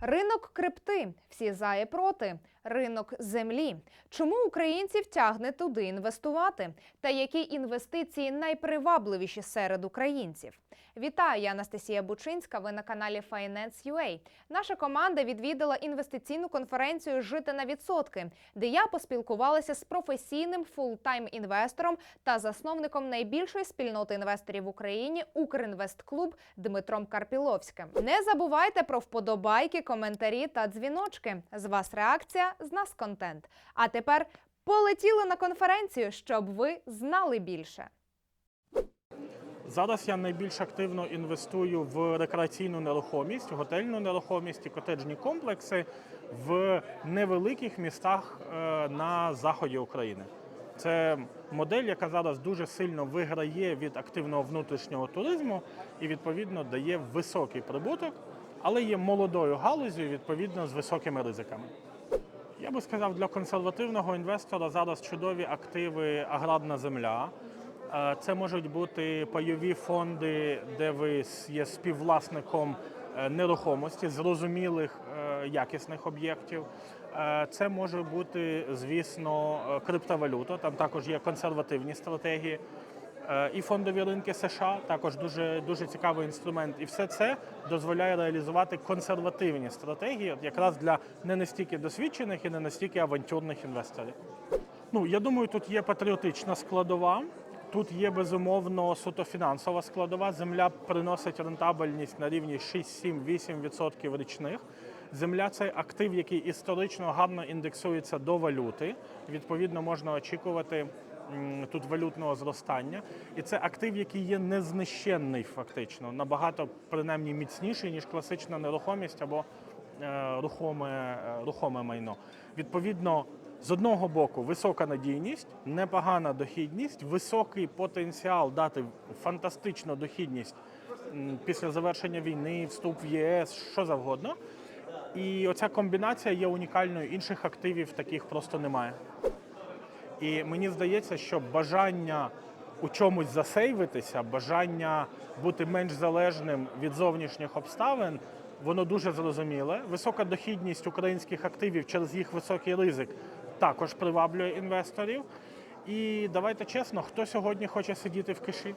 Ринок крипти, всі за і проти, ринок землі. Чому українців тягне туди інвестувати? Та які інвестиції найпривабливіші серед українців? Вітаю, я Анастасія Бучинська. Ви на каналі Finance.ua. Наша команда відвідала інвестиційну конференцію Жити на відсотки, де я поспілкувалася з професійним фултайм інвестором та засновником найбільшої спільноти інвесторів в Україні Укрінвестклуб Дмитром Карпіловським. Не забувайте про вподобайки, коментарі та дзвіночки. З вас реакція, з нас контент. А тепер полетіли на конференцію, щоб ви знали більше. Зараз я найбільш активно інвестую в рекреаційну нерухомість, готельну нерухомість і котеджні комплекси в невеликих містах е, на заході України. Це модель, яка зараз дуже сильно виграє від активного внутрішнього туризму і відповідно дає високий прибуток, але є молодою галузю, відповідно з високими ризиками. Я би сказав, для консервативного інвестора зараз чудові активи аграрна земля. Е, Це можуть бути пайові фонди, де ви є співвласником е, нерухомості, зрозумілих е, якісних об'єктів. Це може бути, звісно, криптовалюта. Там також є консервативні стратегії. Е, І фондові ринки США також дуже дуже цікавий інструмент. І все це дозволяє реалізувати консервативні стратегії, якраз для не настільки досвідчених і не настільки авантюрних інвесторів. Ну я думаю, тут є патріотична складова. Тут є безумовно суто фінансова складова. Земля приносить рентабельність на рівні 6-7-8% річних. Земля це актив, який історично гарно індексується до валюти. Відповідно, можна очікувати тут валютного зростання. І це актив, який є незнищенний фактично, набагато принаймні міцніший, ніж класична нерухомість або е, рухоме, е, рухоме майно. Відповідно, з одного боку, висока надійність, непогана дохідність, високий потенціал дати фантастичну дохідність після завершення війни, вступ в ЄС, що завгодно. І оця комбінація є унікальною. Інших активів таких просто немає. І мені здається, що бажання у чомусь засейвитися, бажання бути менш залежним від зовнішніх обставин, воно дуже зрозуміле. Висока дохідність українських активів через їх високий ризик також приваблює інвесторів. І давайте чесно, хто сьогодні хоче сидіти в киші?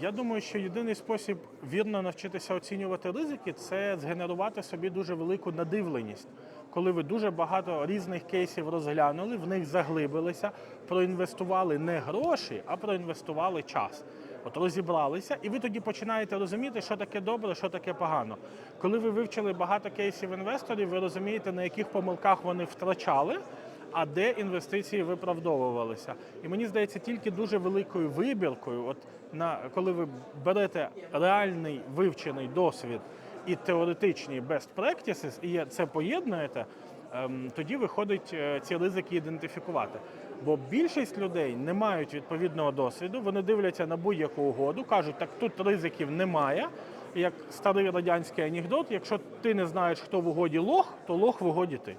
Я думаю, що єдиний спосіб вірно навчитися оцінювати ризики це згенерувати собі дуже велику надивленість. Коли ви дуже багато різних кейсів розглянули, в них заглибилися, проінвестували не гроші, а проінвестували час. От розібралися, і ви тоді починаєте розуміти, що таке добре, що таке погано. Коли ви вивчили багато кейсів інвесторів, ви розумієте, на яких помилках вони втрачали а де інвестиції виправдовувалися. І мені здається, тільки дуже великою вибіркою, от на коли ви берете реальний вивчений досвід і теоретичні best practices, і це поєднуєте, ем, тоді виходить е, ці ризики ідентифікувати. Бо більшість людей не мають відповідного досвіду, вони дивляться на будь-яку угоду, кажуть, так тут ризиків немає. Як старий радянський анекдот, якщо ти не знаєш, хто в угоді лох, то лох в угоді ти.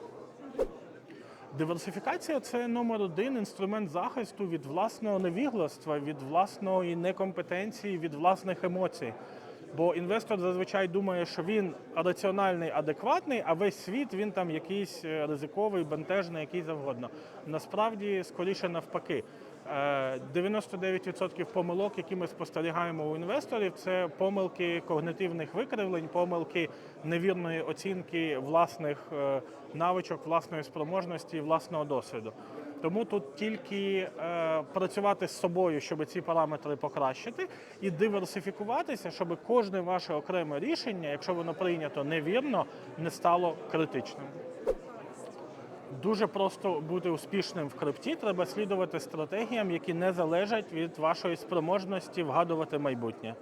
Диверсифікація це номер один інструмент захисту від власного невігластва, від власної некомпетенції, від власних емоцій. Бо інвестор зазвичай думає, що він раціональний, адекватний, а весь світ він там якийсь е, ризиковий, бентежний, який завгодно. Насправді, скоріше навпаки. Е, 99% помилок, які ми спостерігаємо у інвесторів, це помилки когнитивних викривлень, помилки невірної оцінки власних е, навичок, власної спроможності власного досвіду. Тому тут тільки е, працювати з собою, щоб ці параметри покращити, і диверсифікуватися, щоб кожне ваше окреме рішення, якщо воно прийнято невірно, не стало критичним. Дуже просто бути успішним в крипті, треба слідувати стратегіям, які не залежать від вашої спроможності вгадувати майбутнє.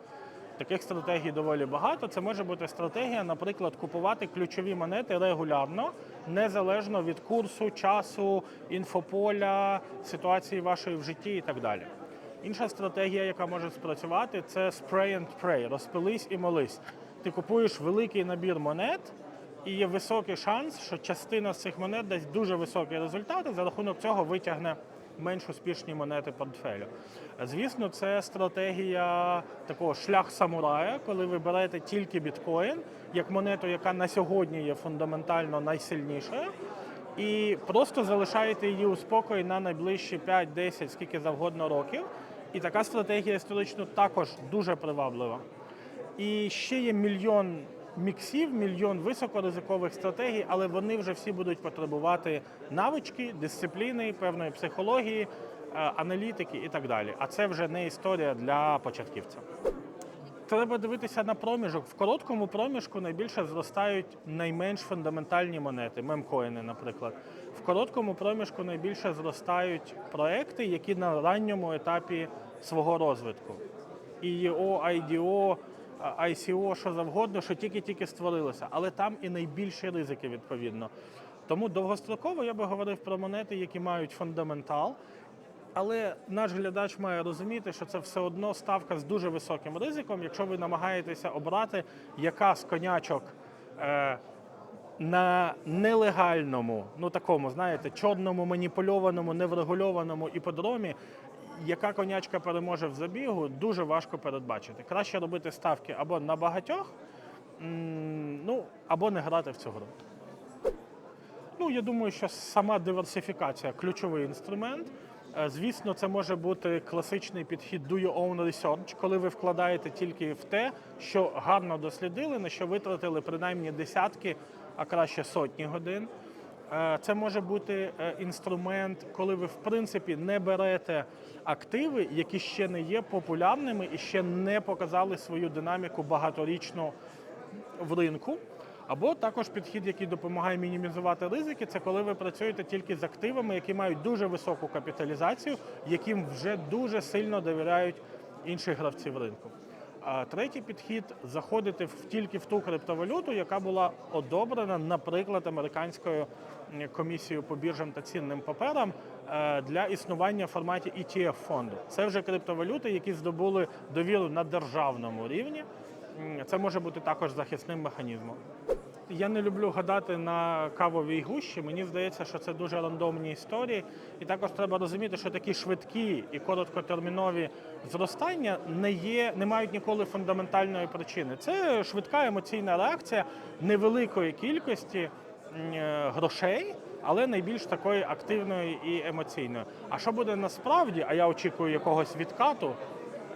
Таких стратегій доволі багато. Це може бути стратегія, наприклад, купувати ключові монети регулярно, незалежно від курсу, часу, інфополя, ситуації вашої в житті і так далі. Інша стратегія, яка може спрацювати, це spray and pray, розпились і молись. Ти купуєш великий набір монет, і є високий шанс, що частина з цих монет дасть дуже високі результати, за рахунок цього витягне менш успішні монети портфелю. Звісно, це стратегія такого шлях самурая, коли ви берете тільки біткоін як монету, яка на сьогодні є фундаментально найсильнішою, і просто залишаєте її у спокої на найближчі 5-10, скільки завгодно років. І така стратегія історично також дуже приваблива. І ще є мільйон міксів, мільйон високоризикових стратегій, але вони вже всі будуть потребувати навички, дисципліни, певної психології, е, аналітики і так далі. А це вже не історія для початківця. Треба дивитися на проміжок. В короткому проміжку найбільше зростають найменш фундаментальні монети, мемкоїни, наприклад. В короткому проміжку найбільше зростають проекти, які на ранньому етапі свого розвитку. IEO, IDO, ICO, що завгодно, що тільки-тільки створилося. Але там і найбільші ризики відповідно. Тому довгостроково я би говорив про монети, які мають фундаментал. Але наш глядач має розуміти, що це все одно ставка з дуже високим ризиком, якщо ви намагаєтеся обрати, яка з конячок е, на нелегальному, ну такому, знаєте, чорному, маніпульованому, неврегульованому іподромі, яка конячка переможе в забігу, дуже важко передбачити. Краще робити ставки або на багатьох, ну або не грати в цю гру. Ну, я думаю, що сама диверсифікація ключовий інструмент. Е, Звісно, це може бути класичний підхід do your own research, коли ви вкладаєте тільки в те, що гарно дослідили, на що витратили принаймні десятки, а краще сотні годин. Е, Це може бути е, інструмент, коли ви в принципі не берете активи, які ще не є популярними і ще не показали свою динаміку багаторічну в ринку. Або також підхід, який допомагає мінімізувати ризики, це коли ви працюєте тільки з активами, які мають дуже високу капіталізацію, яким вже дуже сильно довіряють інші гравці в ринку. А третій підхід заходити в тільки в ту криптовалюту, яка була одобрена, наприклад, американською комісією по біржам та цінним паперам е, для існування в форматі ETF фонду. Це вже криптовалюти, які здобули довіру на державному рівні. Це може бути також захисним механізмом. Я не люблю гадати на кавовій гущі. Мені здається, що це дуже рандомні історії. І також треба розуміти, що такі швидкі і короткотермінові зростання не є, не мають ніколи фундаментальної причини. Це швидка емоційна реакція невеликої кількості е, грошей, але найбільш такої активної і емоційної. А що буде насправді? А я очікую якогось відкату.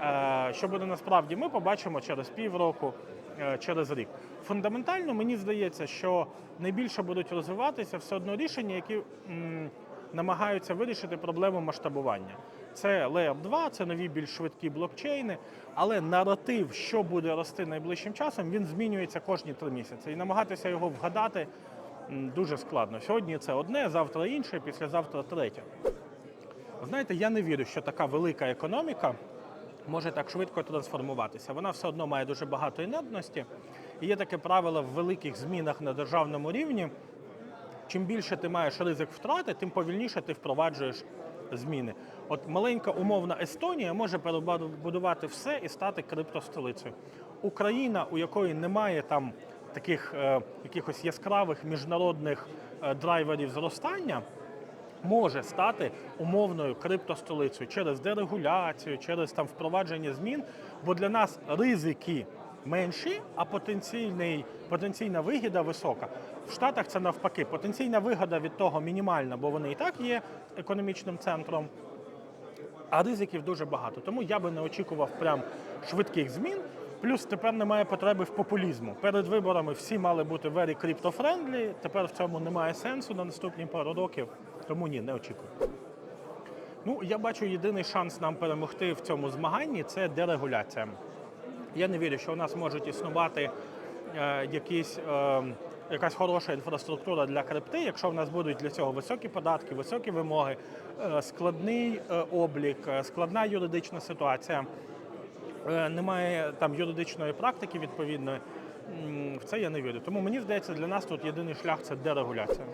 Е, Що буде насправді, ми побачимо через півроку, е, через рік. Фундаментально мені здається, що найбільше будуть розвиватися все одно рішення, які м, намагаються вирішити проблему масштабування. Це Layer 2, це нові більш швидкі блокчейни, але наратив, що буде рости найближчим часом, він змінюється кожні три місяці. І намагатися його вгадати м, дуже складно. Сьогодні це одне, завтра інше, післязавтра третє. Знаєте, я не вірю, що така велика економіка може так швидко трансформуватися. Вона все одно має дуже багато інертності. І є таке правило в великих змінах на державному рівні. Чим більше ти маєш ризик втрати, тим повільніше ти впроваджуєш зміни. От маленька умовна Естонія може перебудувати все і стати криптостолицею. Україна, у якої немає там таких е, якихось яскравих міжнародних е, драйверів зростання, може стати умовною криптостолицею через дерегуляцію, через там впровадження змін, бо для нас ризики менші, а потенційний, потенційна вигіда висока. В Штатах це навпаки. Потенційна вигода від того мінімальна, бо вони і так є економічним центром. А ризиків дуже багато. Тому я би не очікував прям швидких змін. Плюс тепер немає потреби в популізму. Перед виборами всі мали бути very crypto-friendly, Тепер в цьому немає сенсу на наступні пару років. Тому ні, не очікую. Ну, я бачу єдиний шанс нам перемогти в цьому змаганні це дерегуляція. Я не вірю, що у нас можуть існувати е, якісь, е, якась хороша інфраструктура для крипти, якщо в нас будуть для цього високі податки, високі вимоги, е, складний облік, складна юридична ситуація. Немає там юридичної практики відповідної. В це я не вірю. Тому мені здається, для нас тут єдиний шлях це дерегуляція.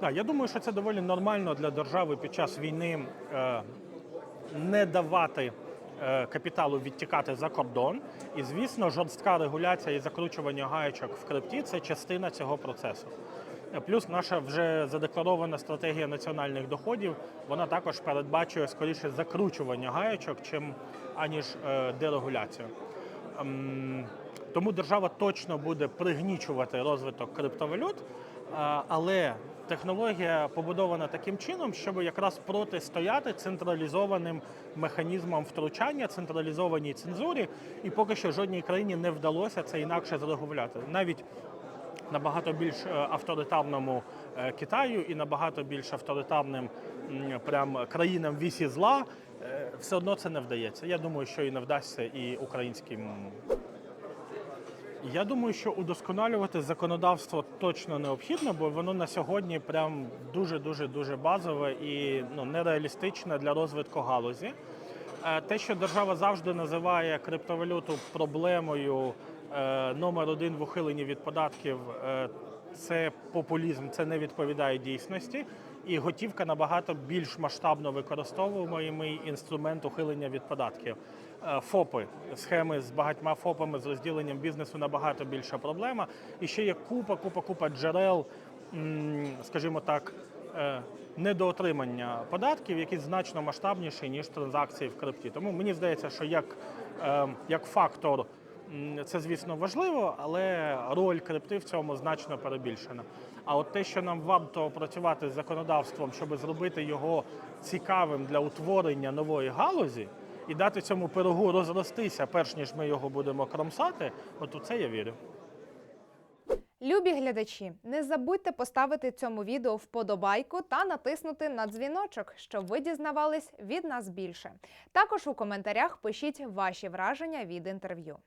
Так, я думаю, що це доволі нормально для держави під час війни не давати капіталу відтікати за кордон. І, звісно, жорстка регуляція і закручування гаєчок в крипті це частина цього процесу. Е, Плюс наша вже задекларована стратегія національних доходів, вона також передбачує скоріше закручування гаєчок, чим аніж е, дерегуляцію. Ем, Тому держава точно буде пригнічувати розвиток криптовалют, але технологія побудована таким чином, щоб якраз протистояти централізованим механізмам втручання, централізованій цензурі, і поки що жодній країні не вдалося це інакше зрегулювати. Навіть набагато більш е, авторитарному е, Китаю і набагато більш авторитарним прям країнам вісі зла е, все одно це не вдається. Я думаю, що і не вдасться і українським. Я думаю, що удосконалювати законодавство точно необхідно, бо воно на сьогодні прям дуже дуже дуже базове і ну нереалістичне для розвитку галузі. Е, Те, що держава завжди називає криптовалюту проблемою е, номер один в ухиленні від податків, е, це популізм, це не відповідає дійсності. І готівка набагато більш масштабно використовуємий інструмент ухилення від податків. Е, ФОПи, схеми з багатьма ФОПами, з розділенням бізнесу набагато більша проблема. І ще є купа, купа, купа джерел, скажімо так, е, недоотримання податків, які значно масштабніші, ніж транзакції в крипті. Тому мені здається, що як, е, як фактор це, звісно, важливо, але роль крипти в цьому значно перебільшена. А от те, що нам варто працювати з законодавством, щоб зробити його цікавим для утворення нової галузі і дати цьому пирогу розростися, перш ніж ми його будемо кромсати, от у це я вірю. Любі глядачі, не забудьте поставити цьому відео вподобайку та натиснути на дзвіночок, щоб ви дізнавались від нас більше. Також у коментарях пишіть ваші враження від інтерв'ю.